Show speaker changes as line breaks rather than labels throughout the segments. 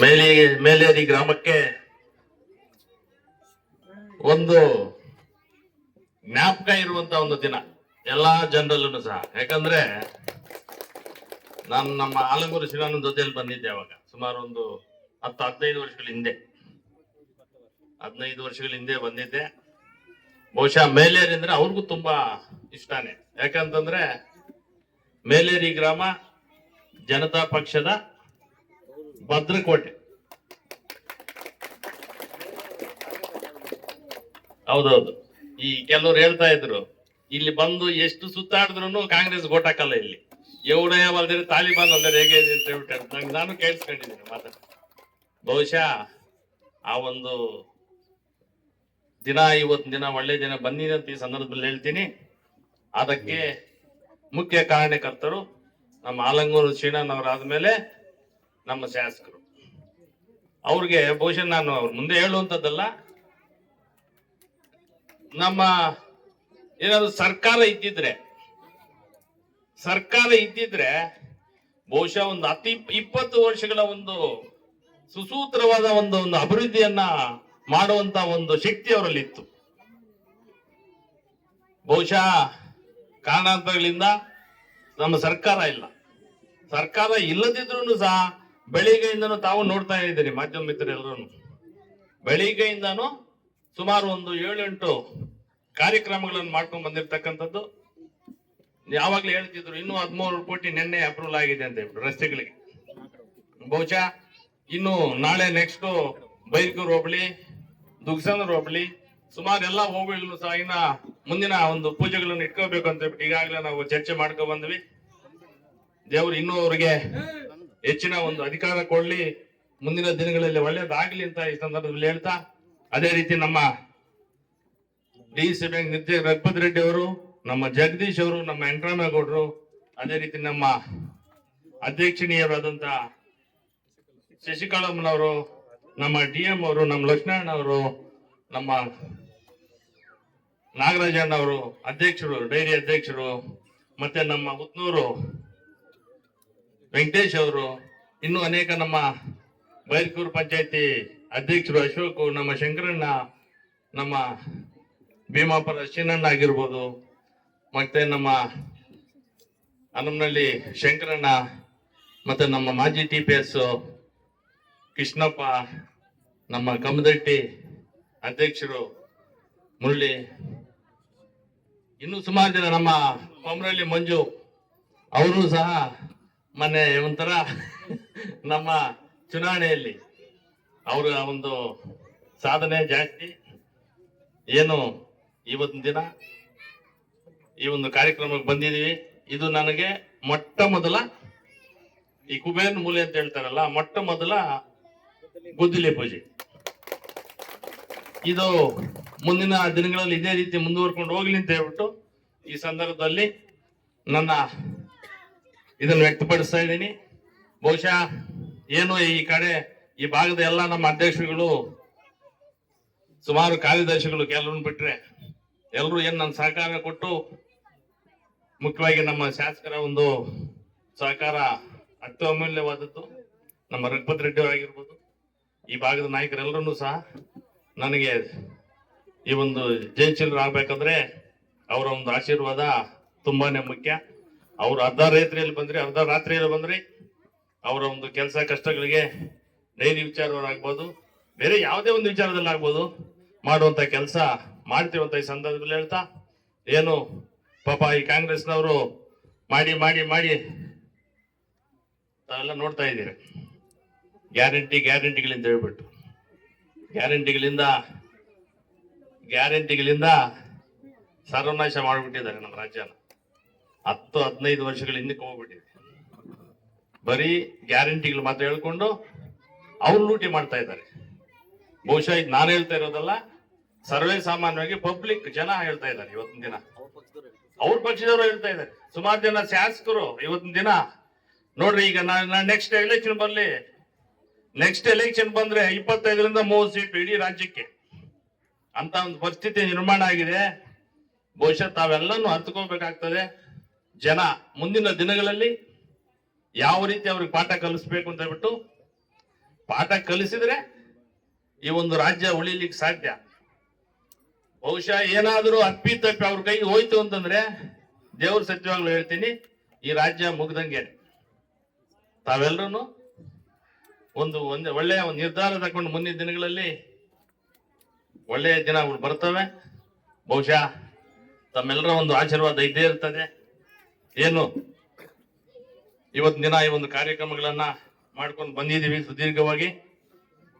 ಮೇಲಿ, ಮೇಲೇರಿ ಗ್ರಾಮಕ್ಕೆ ಒಂದು ಜ್ಞಾಪಕ ಇರುವಂತ ಒಂದು ದಿನ. ಎಲ್ಲಾ ಜನರಲ್ಲೂ ಸಹ. ಯಾಕಂದ್ರೆ ನಾನು ನಮ್ಮ ಆಲಂಗೂರು ಶಿವಾನಂದ ಜೊತೆಯಲ್ಲಿ ಬಂದಿದ್ದೆ ಅವಾಗ. ಸುಮಾರು ಒಂದು ಹತ್ತು, ಹದಿನೈದು ವರ್ಷಗಳ ಹಿಂದೆ. ಹದಿನೈದು ವರ್ಷಗಳ ಹಿಂದೆ ಬಂದಿದ್ದೆ. ಬಹುಶಃ ಮೇಲೇರಿ ಅಂದ್ರೆ ಅವ್ರಿಗೂ ತುಂಬಾ ಇಷ್ಟಾನೇ. ಯಾಕಂತಂದ್ರೆ ಮೇಲೇರಿ ಗ್ರಾಮ ಜನತಾ ಪಕ್ಷದ ಭದ್ರಕೋಟೆ. ಹೌದೌದು. ಈ ಕೆಲವ್ರು ಹೇಳ್ತಾ ಇದ್ರು, ಇಲ್ಲಿ ಬಂದು ಎಷ್ಟು ಸುತ್ತಾಡಿದ್ರು ಕಾಂಗ್ರೆಸ್ ಓಟ್ ಹಾಕಲ್ಲ ಇಲ್ಲಿ. ಎವಡೇ ಬಂದ್ರೆ ತಾಲಿಬಾನ್ ಅಲ್ಲದೆ ಹೇಗೆ ಅಂತ ಹೇಳ್ಬಿಟ್ಟು ನಾನು ಕೇಳಿಸ್ಕೊಂಡಿದ್ದೀನಿ ಮಾತಾಡ. ಬಹುಶಃ ಆ ಒಂದು ದಿನ ಇವತ್ತಿನ ದಿನ, ಒಳ್ಳೆ ದಿನ ಬಂದಿದೆ ಅಂತ ಈ ಸಂದರ್ಭದಲ್ಲಿ ಹೇಳ್ತೀನಿ. ಅದಕ್ಕೆ ಮುಖ್ಯ ಕಾರಣಕರ್ತರು ನಮ್ಮ ಆಲಂಗೂರು ಶ್ರೀನಾಥ್ ಆದ್ಮೇಲೆ ನಮ್ಮ ಶಾಸಕರು. ಅವ್ರಿಗೆ ಬಹುಶಃ ನಾನು ಅವ್ರ ಮುಂದೆ ಹೇಳುವಂಥದ್ದಲ್ಲ, ನಮ್ಮ ಏನಾದ್ರು ಸರ್ಕಾರ ಇದ್ದಿದ್ರೆ ಸರ್ಕಾರ ಇದ್ದಿದ್ರೆ ಬಹುಶಃ ಒಂದು ಅತಿ ಇಪ್- ಇಪ್ಪತ್ತು ವರ್ಷಗಳ ಒಂದು ಸುಸೂತ್ರವಾದ ಒಂದು ಒಂದು ಅಭಿವೃದ್ಧಿಯನ್ನ ಮಾಡುವಂತ ಒಂದು ಶಕ್ತಿ ಅವರಲ್ಲಿ ಇತ್ತು ಬಹುಶಃ ಕಾರಣಾಂತರಗಳಿಂದ ನಮ್ಮ ಸರ್ಕಾರ ಇಲ್ಲ. ಸರ್ಕಾರ ಇಲ್ಲದಿದ್ರು ಸಹ ಬೆಳಿಗ್ಗೆಯಿಂದನೂ ತಾವು ನೋಡ್ತಾ ಇದ್ದೀರಿ, ಮಾಧ್ಯಮ ಮಿತ್ರರೆಲ್ಲರೂ. ಬೆಳಿಗ್ಗೆಯಿಂದನೂ ಸುಮಾರು ಒಂದು ಏಳೆಂಟು ಕಾರ್ಯಕ್ರಮಗಳನ್ನು ಮಾಡ್ಕೊಂಡು ಬಂದಿರತಕ್ಕಂಥದ್ದು. ಯಾವಾಗ್ಲೂ ಹೇಳ್ತಿದ್ರು, ಇನ್ನೂ ಹದಿಮೂರು ಕೋಟಿ ನಿನ್ನೆ ಅಪ್ರೂವಲ್ ಆಗಿದೆ ಅಂತ ಹೇಳ್ಬಿಟ್ಟು ರಸ್ತೆಗಳಿಗೆ. ಬಹುಶಃ ಇನ್ನು ನಾಳೆ ನೆಕ್ಸ್ಟ್ ಬೈಕ್ ಹೋಬಳಿ, ದುಗ್ಸಂದ್ರ ಹೋಬಳಿ, ಸುಮಾರು ಎಲ್ಲ ಹೋಬಳಿಗಳು ಸಹ ಇನ್ನ ಮುಂದಿನ ಒಂದು ಪೂಜೆಗಳನ್ನು ಇಟ್ಕೋಬೇಕು ಅಂತ ಹೇಳ್ಬಿಟ್ಟು ಈಗಾಗಲೇ ನಾವು ಚರ್ಚೆ ಮಾಡ್ಕೊ ಬಂದ್ವಿ. ದೇವ್ರು ಇನ್ನೂ ಅವರಿಗೆ ಹೆಚ್ಚಿನ ಒಂದು ಅಧಿಕಾರ ಕೊಡ್ಲಿ, ಮುಂದಿನ ದಿನಗಳಲ್ಲಿ ಒಳ್ಳೇದಾಗ್ಲಿ ಅಂತ ಈ ಸಂದರ್ಭದಲ್ಲಿ ಹೇಳ್ತಾ, ಅದೇ ರೀತಿ ನಮ್ಮ ಡಿ ಸಿ ಬ್ಯಾಂಕ್ ನಿರ್ದೇಶಕ ರಘುಪತಿ ರೆಡ್ಡಿ ಅವರು, ನಮ್ಮ ಜಗದೀಶ್ ಅವರು, ನಮ್ಮ ವೆಂಕಟರಾಮೇಗೌಡರು, ಅದೇ ರೀತಿ ನಮ್ಮ ಅಧ್ಯಕ್ಷಣೀಯರಾದಂತ ಶಶಿಕಾಳಮ್ಮನವರು ನಮ್ಮ ಡಿ ಎಂ ಅವರು, ನಮ್ಮ ಲಕ್ಷ್ಮಣ ಅವರು ನಮ್ಮ ನಾಗರಾಜಣ್ಣ ಅವರು ಅಧ್ಯಕ್ಷರು, ಡೈರಿ ಅಧ್ಯಕ್ಷರು, ಮತ್ತೆ ನಮ್ಮ ಹುತ್ನೂರು ವೆಂಕಟೇಶ್ ಅವರು ಇನ್ನು ಅನೇಕ ನಮ್ಮ ಬೈರ್ಕೂರು ಪಂಚಾಯತಿ ಅಧ್ಯಕ್ಷರು ಅಶೋಕ್ ನಮ್ಮ ಶಂಕರಣ್ಣ, ನಮ್ಮ ಭೀಮಾಪುರ ಶಿನಣ್ಣ ಆಗಿರ್ಬೋದು, ಮತ್ತೆ ನಮ್ಮ ಹನುಮನಹಳ್ಳಿ ಶಂಕರಣ್ಣ, ಮತ್ತೆ ನಮ್ಮ ಮಾಜಿ ಟಿ ಪಿ ಎಸ್ ಕೃಷ್ಣಪ್ಪ, ನಮ್ಮ ಕಮದಟ್ಟಿ ಅಧ್ಯಕ್ಷರು ಮುರಳಿ. ಇನ್ನು ಸುಮಾರು ಜನ ನಮ್ಮ ಕೊಮರಳ್ಳಿ ಮಂಜು, ಅವರು ಸಹ ಮೊನ್ನೆ ಒಂಥರ ನಮ್ಮ ಚುನಾವಣೆಯಲ್ಲಿ ಅವರ ಒಂದು ಸಾಧನೆ ಜಾಸ್ತಿ. ಏನು ಇವತ್ತಿನ ದಿನ ಈ ಒಂದು ಕಾರ್ಯಕ್ರಮಕ್ಕೆ ಬಂದಿದ್ದೀವಿ. ಇದು ನನಗೆ ಮೊಟ್ಟ ಮೊದಲ ಈ ಕುಬೇರನ ಮೂಲೆ ಅಂತ ಹೇಳ್ತಾರಲ್ಲ, ಮೊಟ್ಟ ಮೊದಲ ಗುದ್ದಿಲೆ ಪೂಜೆ. ಇದು ಮುಂದಿನ ದಿನಗಳಲ್ಲಿ ಇದೇ ರೀತಿ ಮುಂದುವರ್ಕೊಂಡು ಹೋಗ್ಲಿ ಅಂತ ಹೇಳ್ಬಿಟ್ಟು ಈ ಸಂದರ್ಭದಲ್ಲಿ ನನ್ನ ಇದನ್ನು ವ್ಯಕ್ತಪಡಿಸ್ತಾ ಇದ್ದೀನಿ. ಬಹುಶಃ ಏನು ಈ ಕಡೆ ಈ ಭಾಗದ ಎಲ್ಲ ನಮ್ಮ ಅಧ್ಯಕ್ಷರುಗಳು, ಸುಮಾರು ಕಾರ್ಯದರ್ಶಿಗಳು ಕೆಲವನ್ನ ಬಿಟ್ರೆ ಎಲ್ಲರೂ ಏನು ನನ್ನ ಸಹಕಾರ ಕೊಟ್ಟು ಮುಖ್ಯವಾಗಿ ನಮ್ಮ ಶಾಸಕರ ಒಂದು ಸಹಕಾರ ಅತ್ಯಮೂಲ್ಯವಾದದ್ದು ನಮ್ಮ ರಘುಪತ್ ರೆಡ್ಡಿ ಅವರಾಗಿರ್ಬೋದು ಈ ಭಾಗದ ನಾಯಕರೆಲ್ಲರೂ ಸಹ ನನಗೆ ಈ ಒಂದು ಜಯಶೀಲರಾಗಬೇಕಂದ್ರೆ ಅವರ ಒಂದು ಆಶೀರ್ವಾದ ತುಂಬಾನೇ ಮುಖ್ಯ. ಅವರು ಅರ್ಧ ರಾತ್ರಿಯಲ್ಲಿ ಬಂದ್ರಿ, ಅರ್ಧ ರಾತ್ರಿಯಲ್ಲಿ ಬಂದ್ರಿ, ಅವರ ಒಂದು ಕೆಲಸ ಕಷ್ಟಗಳಿಗೆ ಡೈರಿ ವಿಚಾರವರಾಗ್ಬೋದು ಬೇರೆ ಯಾವುದೇ ಒಂದು ವಿಚಾರದಲ್ಲಿ ಆಗ್ಬೋದು ಮಾಡುವಂತ ಕೆಲಸ ಮಾಡ್ತೀವಂತ ಈ ಸಂದರ್ಭದಲ್ಲಿ ಹೇಳ್ತಾ, ಏನು ಪಾಪ ಈ ಕಾಂಗ್ರೆಸ್ನವರು ಮಾಡಿ ಮಾಡಿ ಮಾಡಿ ತಾವೆಲ್ಲ ನೋಡ್ತಾ ಇದ್ದೀರಿ. ಗ್ಯಾರಂಟಿ, ಗ್ಯಾರಂಟಿಗಳಿಂದ ಹೇಳ್ಬಿಟ್ಟು, ಗ್ಯಾರಂಟಿಗಳಿಂದ ಗ್ಯಾರಂಟಿಗಳಿಂದ ಸರ್ವನಾಶ ಮಾಡಿಬಿಟ್ಟಿದ್ದಾರೆ ನಮ್ಮ ರಾಜ್ಯನ. ಹತ್ತು, ಹದಿನೈದು ವರ್ಷಗಳ ಹಿಂದಕ್ಕೆ ಹೋಗ್ಬಿಟ್ಟಿದೆ. ಬರೀ ಗ್ಯಾರಂಟಿಗಳು ಮಾತ್ರ ಹೇಳ್ಕೊಂಡು ಅವ್ರು ಲೂಟಿ ಮಾಡ್ತಾ ಇದ್ದಾರೆ. ಬಹುಶಃ ಇದು ನಾನು ಹೇಳ್ತಾ ಇರೋದಲ್ಲ, ಸರ್ವೇ ಸಾಮಾನ್ಯವಾಗಿ ಪಬ್ಲಿಕ್ ಜನ ಹೇಳ್ತಾ ಇದ್ದಾರೆ ಇವತ್ತಿನ ದಿನ. ಅವ್ರ ಪಕ್ಷದವರು ಹೇಳ್ತಾ ಇದ್ದಾರೆ. ಸುಮಾರು ಜನ ಶಾಸಕರು ಇವತ್ತಿನ ದಿನ, ನೋಡ್ರಿ ಈಗ ನಾನು ನೆಕ್ಸ್ಟ್ ಎಲೆಕ್ಷನ್ ಬರ್ಲಿ. ನೆಕ್ಸ್ಟ್ ಎಲೆಕ್ಷನ್ ಬಂದ್ರೆ ಇಪ್ಪತ್ತೈದರಿಂದ ಮೂವತ್ತು ಸೀಟ್ ಇಡೀ ರಾಜ್ಯಕ್ಕೆ. ಅಂತ ಒಂದು ಪರಿಸ್ಥಿತಿ ನಿರ್ಮಾಣ ಆಗಿದೆ. ಬಹುಶಃ ತಾವೆಲ್ಲನೂ ಅರ್ಥಕೋಬೇಕಾಗ್ತದೆ ಜನ ಮುಂದಿನ ದಿನಗಳಲ್ಲಿ ಯಾವ ರೀತಿ ಅವ್ರಿಗೆ ಪಾಠ ಕಲಿಸ್ಬೇಕು ಅಂತ ಹೇಳ್ಬಿಟ್ಟು ಪಾಠ ಕಲಿಸಿದ್ರೆ ಈ ಒಂದು ರಾಜ್ಯ ಉಳಿಲಿಕ್ಕೆ ಸಾಧ್ಯ. ಬಹುಶಃ ಏನಾದರೂ ಅಪ್ಪಿ ತಪ್ಪಿ ಅವ್ರ ಕೈಗೆ ಹೋಯ್ತು ಅಂತಂದ್ರೆ ದೇವ್ರ ಸತ್ಯವಾಗ್ಲೂ ಹೇಳ್ತೀನಿ, ಈ ರಾಜ್ಯ ಮುಗ್ದಂಗೆ. ತಾವೆಲ್ಲರೂ ಒಂದು ಒಂದು ಒಳ್ಳೆಯ ಒಂದು ನಿರ್ಧಾರ ತಗೊಂಡು ಮುಂದಿನ ದಿನಗಳಲ್ಲಿ ಒಳ್ಳೆಯ ದಿನಗಳು ಬರ್ತವೆ. ಬಹುಶಃ ತಮ್ಮೆಲ್ಲರ ಒಂದು ಆಶೀರ್ವಾದ ಇದ್ದೇ ಇರ್ತದೆ. ಏನು? ಇವತ್ತಿನ ದಿನ ಈ ಒಂದು ಕಾರ್ಯಕ್ರಮಗಳನ್ನ ಮಾಡ್ಕೊಂಡು ಬಂದಿದ್ದೀವಿ ಸುದೀರ್ಘವಾಗಿ.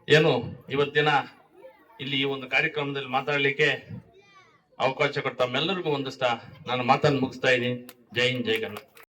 ಏನು? ಇವತ್ತಿನ ಇಲ್ಲಿ ಈ ಒಂದು ಕಾರ್ಯಕ್ರಮದಲ್ಲಿ ಮಾತಾಡಲಿಕ್ಕೆ ಅವಕಾಶ ಕೊಟ್ಟ ತಮ್ಮೆಲ್ಲರಿಗೂ ಒಂದಿಸ್ತಾ ನಾನು ಮಾತನ್ನು ಮುಗಿಸ್ತಾ ಇದ್ದೀನಿ. ಜೈ ಹಿಂದ್, ಜೈ ಕನ್ನಡ